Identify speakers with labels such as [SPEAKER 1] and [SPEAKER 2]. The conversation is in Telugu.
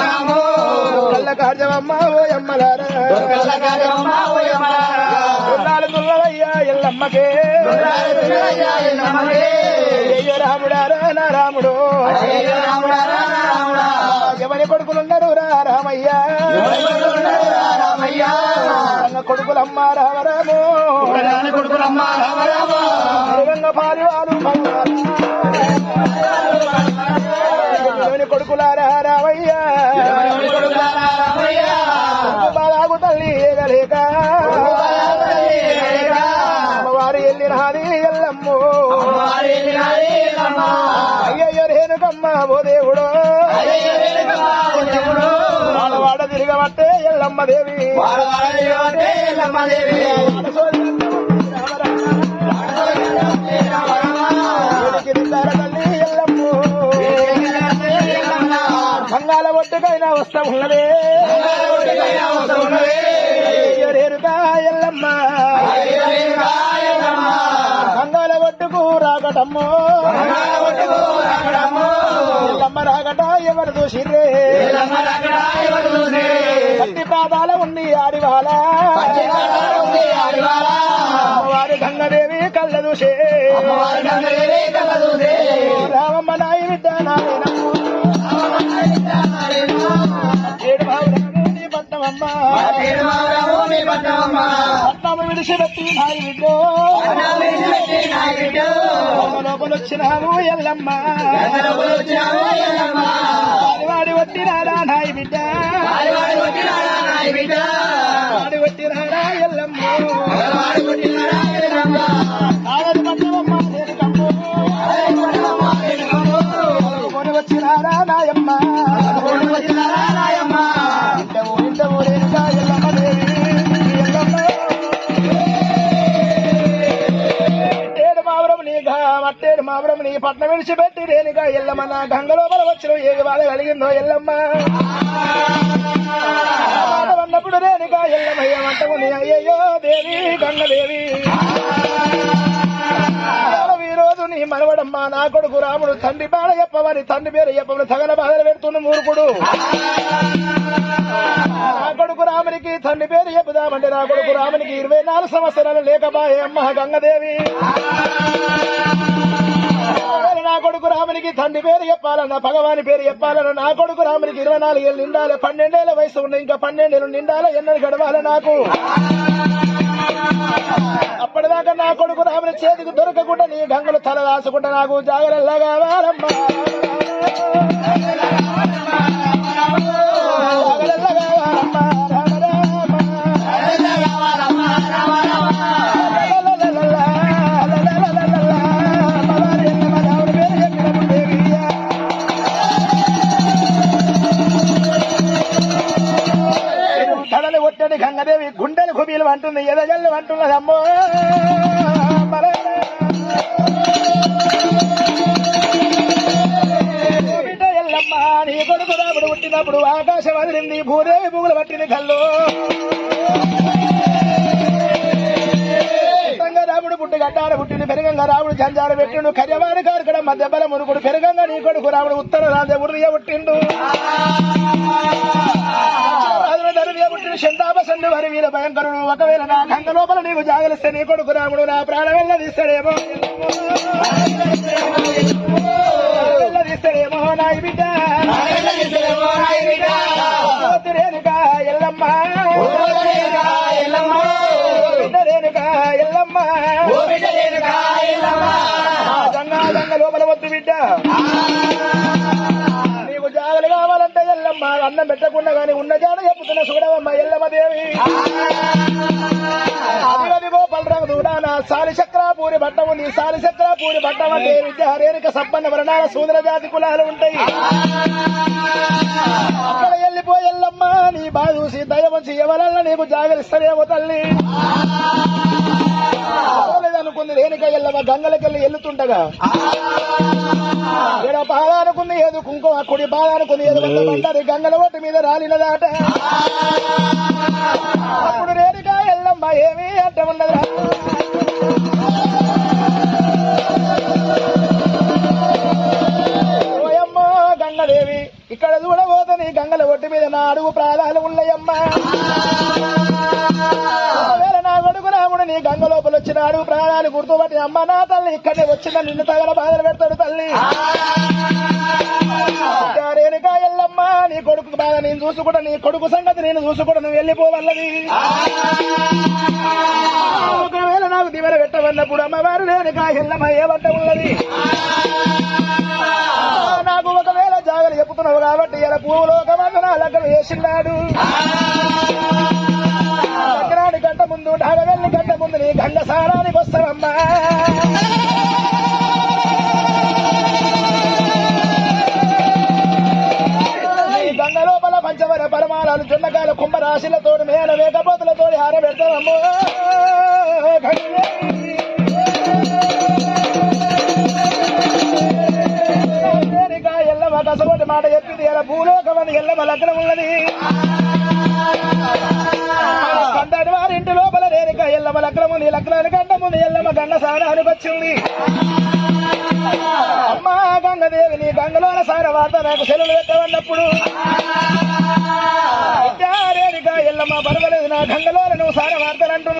[SPEAKER 1] రామో కళ్ళ ఎల్లమ్మకే. అయ్యో రాముడారా నా రాముడు ఎవరి కొడుకులున్నారు రా రామయ్యా. కొడుకులమ్మ రామరాము ఎవరి అమ్మవారు ఎల్లమ్ము అయ్యయ్యో రేణుకమ్మ ఓ దేవుడు. వాడ తిరగబట్టే ఎల్లమ్మ దేవి. తల్లి ఎల్లమ్ము బంగాళ ఒట్టుకైనా వస్తా ఉన్నదే ఒట్టుకు రాకటమ్మో ఎల్లమ్మ రాకట ఎవరు చూసిర్రే కట్టి పాదాల ఉంది ఆడివాల వారి గంగదేవి కళ్ళ దూసే రామమ్మ నాయి బిడ్డ నాయనమ్మ. ఏడు బావురాలు విడిచిపెట్టి నాయి బిడ్డో వచ్చినాము ఎల్లమ్మ. వాడి వట్టినారా నాయి బిడ్డ. వాడి వట్టినారా ఎల్లమ్మ నీ పట్నం విడిచిపెట్టి రేణుగా ఎల్లమ్మ నా గంగలో లోపల వచ్చిన ఏ బాధ కలిగిందో ఎల్లమ్మ. అన్నప్పుడు రేణుగా ఎల్లమయ్య వంటము నీ అయ్యయ్యో దేవి గంగదేవి. రోజు నీ మనవడమ్మ నా కొడుకు రాముడు తండ్రి బాధ చెప్పమని తండ్రి పేరు చెప్పమని తగన బాధలు పెడుతున్న మూర్ఖుడు. నా కొడుకు రామునికి తండ్రి పేరు చెప్పుదామంటే నా కొడుకు రామునికి ఇరవై నాలుగు సంవత్సరాలు లేకబాయే అమ్మ గంగదేవి. కొడుకు రామునికి తండ్రి పేరు చెప్పాలన్న భగవాని పేరు చెప్పాలన్న నా కొడుకు రామునికి ఇరవై నాలుగు ఏళ్ళు నిండాలి పన్నెండేళ్ళ వయసు ఉన్న ఇంకా పన్నెండేళ్ళు నిండాలి ఎన్నడు గడవాలి నాకు? అప్పటిదాకా నా కొడుకు రాముని చేతికి దొరకకుండా నీ గంగలు తల రాసుకుంటా నాకు జాగ్రత్తగా కావాలమ్మా. జాగ్రత్తగా కావాలమ్మా. తలని ఒట్టని గంగదేవి గుండెలు కుబీలు అంటుంది ఎదజల్లు అంటున్నది అమ్మో. నీ కొడుకు రాముడు పుట్టినప్పుడు ఆకాశం వదిలింది భూదేవి భూములు పట్టింది కళ్ళు. రాముడు పుట్టి గడ్డాడ పుట్టింది పెరగంగా రాముడు జంజాడ పెట్టిండు కర్యవాడి కారుకడ మధ్య బల మునుకుడు పెరగంగా నీ కొడుకు రాముడు ఉత్తర రాజ ఉరియ పుట్టిండు. శంతాప సండు వారి భయంకరుడు ఒకవేళ నా కంగ లోపల నీకు జాగలిస్తే నీ కొడుకు రాముడు నా ప్రాణం వెళ్ళ తీస్తాడేమో వెళ్ళ తీస్తాడేమో నాయి బిడ్డ. రేణుకా ఎల్లమ్మ. ఎల్లమ్మ. గంగా గంగ లోపల వద్దు బిడ్డ. నీకు జాగలు కావాలంటే ఎల్లమ్మ అన్నం పెట్టకుండా గాని ఉన్న జాడ చెప్పుతున్న చూడవమ్మ ఎల్లమ్మ దేవి. అదిగదిగో పలరంగు దూడాన సాలి చక్రాపూరి బట్టము నీ సాలి చక్రాపూరి బట్టం అంటే విద్య హరేరిక సంపన్న వర్ణాల సూదర జాతి కులాలు ఉంటాయి. అక్కడ వెళ్ళిపోయెల్లమ్మ నీ బాధ చూసి దయవంచి ఎవరల్లా ఎవరన్నా నీకు జాగరిస్తారేమో తల్లి. అనుకుంది రేణుక ఎల్లవ గంగలకెళ్ళి ఎల్లుతుండగా. ఏడో బాధ అనుకుంది ఏదో కుంకుమ కుడి బాధ అనుకుంది ఏదో పంటది గంగల ఒడ్డు మీద రాలినదాట అప్పుడు రేణుక ఎల్లమ్మ ఏమీ అంటే ఉండదు. ఇక్కడ చూడబోతని గంగల ఒడ్డు మీద నా అడుగు ప్రాణాలు ఉన్నాయమ్మా. గుర్తుపట్టి అమ్మ నా తల్లి. ఇక్కడే వచ్చిన నిన్ను తగల బాధలు పెడతాడు తల్లి. రేణుకా ఎల్లమ్మ నీ కొడుకు బాధ నేను చూసుకుంటా నీ కొడుకు సంగతి నేను చూసుకుంటా నువ్వు వెళ్ళిపోవల్లది. ఒకవేళ నాకు దివెన పెట్టవన్నప్పుడు అమ్మవారు రేణుకా ఎల్లమ్మ ఏ వంట ఉన్నది? నాకు ఒకవేళ జాగలు చెప్పుతున్నావు కాబట్టి ఇలా పువ్వులో ఒక వందన లగ్గం వేసిన్నాడు గంట ముందు గండలోపల పంచవర పరమాణాలు జొన్నకాయల కుంభరాశిలతో మేన వేగపోతులతో ఆరబెడతామమ్మో ఎల్లమ్మ కసగొట్టి మాట చెప్పింది ఎలా భూలోకమని ఎల్లమ్మ లగ్నం ఉన్నది. కందడి వారి ఇంటి లోపల రేణుక ఎల్లమ్మ లగ్నం ఉంది లగ్నానికి గంట ముందు ఎల్లమ్మ గండ సారానికి వచ్చింది అమ్మా గంగదేవి నీ గంగలోన సార వార్త నాకు సెలవులు పెట్టవన్నప్పుడు ఎల్లమ్మ పర్వాలేదు నా గంగలోన నువ్వు సార వార్తలు అంటున్నావు.